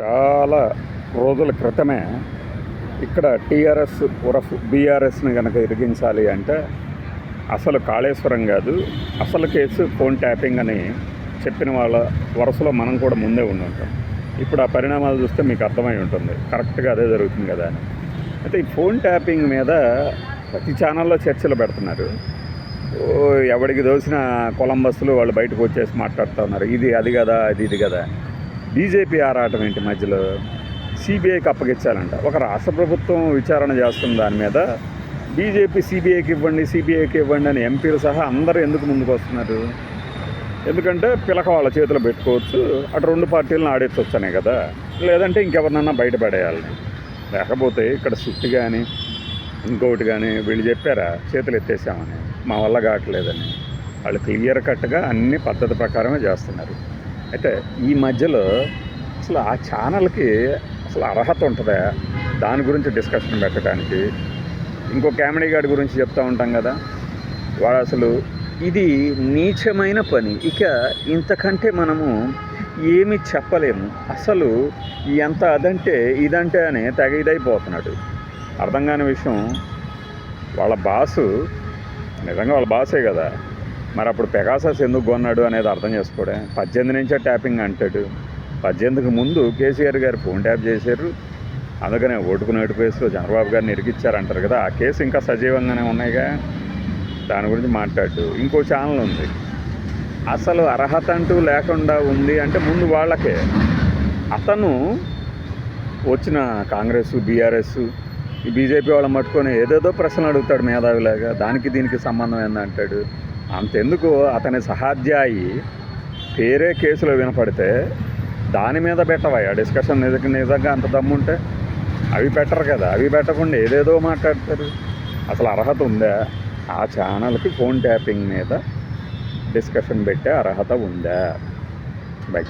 చాలా రోజుల క్రితమే ఇక్కడ టీఆర్ఎస్ ఉరఫ్ బీఆర్ఎస్ని కనుక ఇరిగించాలి అంటే అసలు కాళేశ్వరం కాదు. అసలు కేసు ఫోన్ ట్యాపింగ్ అని చెప్పిన వాళ్ళ వరుసలో మనం కూడా ముందే ఉండి ఉంటాం ఇప్పుడు ఆ పరిణామాలు చూస్తే మీకు అర్థమై ఉంటుంది. కరెక్ట్గా అదే జరుగుతుంది కదా అని. అయితే ఈ ఫోన్ ట్యాపింగ్ మీద ప్రతి ఛానల్లో చర్చలు పెడుతున్నారు. ఓ ఎవడికి దోసిన కొలంబస్లు వాళ్ళు బయటకు వచ్చేసి మాట్లాడుతూ ఉన్నారు. ఇది అది కదా అది ఇది కదా అని. బీజేపీ ఆరాటం ఏంటి మధ్యలో? సిబిఐకి అప్పగించాలంట. ఒక రాష్ట్ర ప్రభుత్వం విచారణ చేస్తున్న దాని మీద బీజేపీ సిబిఐకి ఇవ్వండి సిబిఐకి ఇవ్వండి అని ఎంపీలు సహా అందరూ ఎందుకు ముందుకు వస్తున్నారు ఎందుకంటే పిలక వాళ్ళ చేతిలో పెట్టుకోవచ్చు అటు రెండు పార్టీలను ఆడేచ్చొచ్చనే కదా. లేదంటే ఇంకెవరినన్నా బయటపడేయాలని లేకపోతే ఇక్కడ సుట్టి కానీ ఇంకొకటి కానీ వీళ్ళు చెప్పారా? చేతులు ఎత్తేసామని. మా వల్ల కావట్లేదని. వాళ్ళు క్లియర్ కట్గా అన్ని పద్ధతి ప్రకారమే చేస్తున్నారు. అయితే ఈ మధ్యలో అసలు ఆ ఛానల్కి అసలు అర్హత ఉంటుందా? దాని గురించి డిస్కషన్ పెట్టడానికి. ఇంకో కామెడీ గార్డ్ గురించి చెప్తూ ఉంటాం కదా. వాడు అసలు ఇది నీచమైన పని. ఇక ఇంతకంటే మనము ఏమి చెప్పలేము. అసలు ఎంత అదంటే ఇదంటే అని తెగ ఇదైపోతున్నాడు. అర్థం కాని విషయం వాళ్ళ బాసు నిజంగా వాళ్ళ బాసే కదా. మరి అప్పుడు పెగాసస్ ఎందుకు కొన్నాడు అనేది అర్థం చేసుకోవడం. పద్దెనిమిది నుంచే ట్యాపింగ్ అంటాడు. పద్దెనిమిదికి ముందు కేసీఆర్ గారు ఫోన్ ట్యాప్ చేశారు. అందుకనే ఓటుకు నోటు కేసులో చంద్రబాబు గారిని ఇరికిచ్చారంటారు కదా. ఆ కేసు ఇంకా సజీవంగానే ఉన్నాయిగా. దాని గురించి మాట్లాడు. ఇంకో ఛానల్ ఉంది. అసలు అర్హత అంటూ లేకుండా ఉంది అంటే ముందు వాళ్ళకే. అతను వచ్చిన కాంగ్రెస్ బీఆర్ఎస్ ఈ బీజేపీ వాళ్ళని పట్టుకొని ఏదేదో ప్రశ్నలు అడుగుతాడు మేధావిలాగా. దానికి దీనికి సంబంధం ఏందంటాడు. అంతెందుకు అతని సహాధ్యాయి పేరే కేసులో వినపడితే దాని మీద పెట్టవయ్యా. డిస్కషన్ నిజంగా నిజంగా అంత దమ్ముంటే అవి పెట్టరు కదా. అవి పెట్టకుండా ఏదేదో మాట్లాడతారు. అసలు అర్హత ఉందా? ఆ ఛానల్కి ఫోన్ ట్యాపింగ్ మీద డిస్కషన్ పెట్టే అర్హత ఉందా? బై.